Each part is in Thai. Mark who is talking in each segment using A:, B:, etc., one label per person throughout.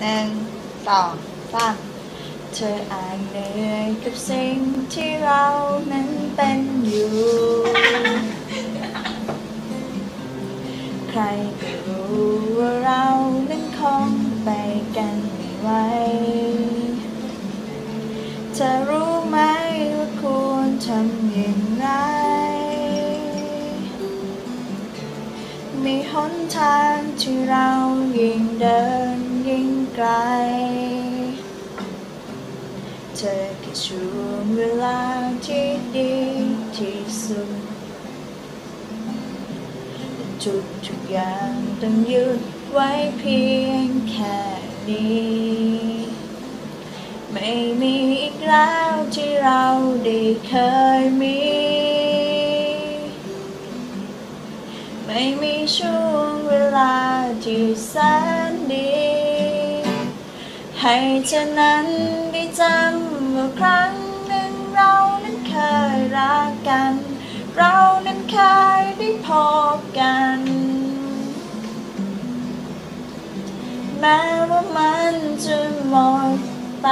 A: หนึ่งสองสามเธออาจเหนื่อยกับสิ่งที่เรานั้นเป็นอยู่ ใครก็รู้ว่าเรานั้นคงไปกันไม่ไหวเธอรู้ไหมว่าควรทำอย่างไร มีหนทางที่เรายิ่งเดิน ไกลเธอแค่ช่วงเวลาที่ดีที่สุด ทุกทุกๆอย่างต้องหยุดไว้เพียงแค่นี้ ไม่มีอีกแล้วที่เราได้เคยมี ไม่มีช่วงเวลาที่แสน ให้เธอนั้นได้จำว่าครั้งหนึ่งเรานั้นเคยรักกัน เรานั้นเคยได้พบกัน แม้ว่ามันจะหมดไป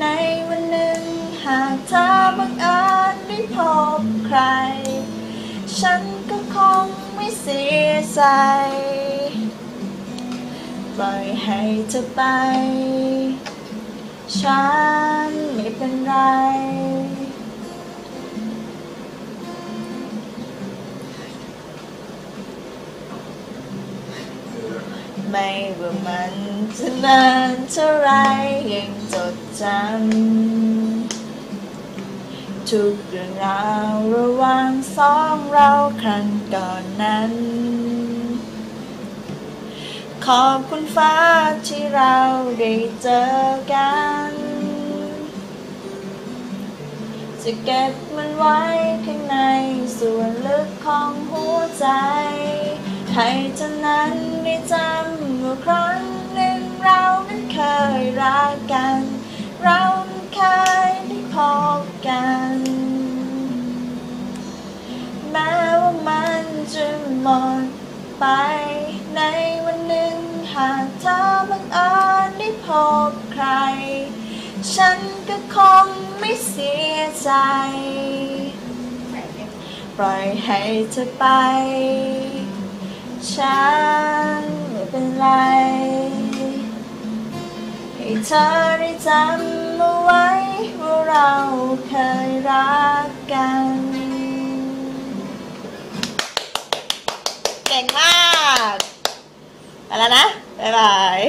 A: ในวันหนึ่งหากเธอบังเอิญได้พบใคร ฉันก็คงไม่เสียใจ ปล่อยให้เธอไป ฉันไม่เป็นไร ไม่ว่ามันจะนานเท่าไรยังจดจำทุกเรื่องราวระหว่างสองเราครั้งก่อนนั้น ขอบคุณฟ้าที่เราได้เจอกัน จะเก็บมันไว้ข้างในส่วนลึกของหัวใจ ให้เท่านั้นได้จำว่าครั้งหนึ่งเรานั้นเคยรักกัน เราเคยได้พบกันแม้ว่ามันจะหมดไปในวันนึ่งหากเธอบังเอิญได้พบใคร ฉันก็คงไม่เสียใจ ปล่อยให้เธอไป ฉันไม่เป็นไร ให้เธอได้จำเอาไว้ว่าเราเคยรักกัน เก่งมาก แล้วนะ บ๊ายบาย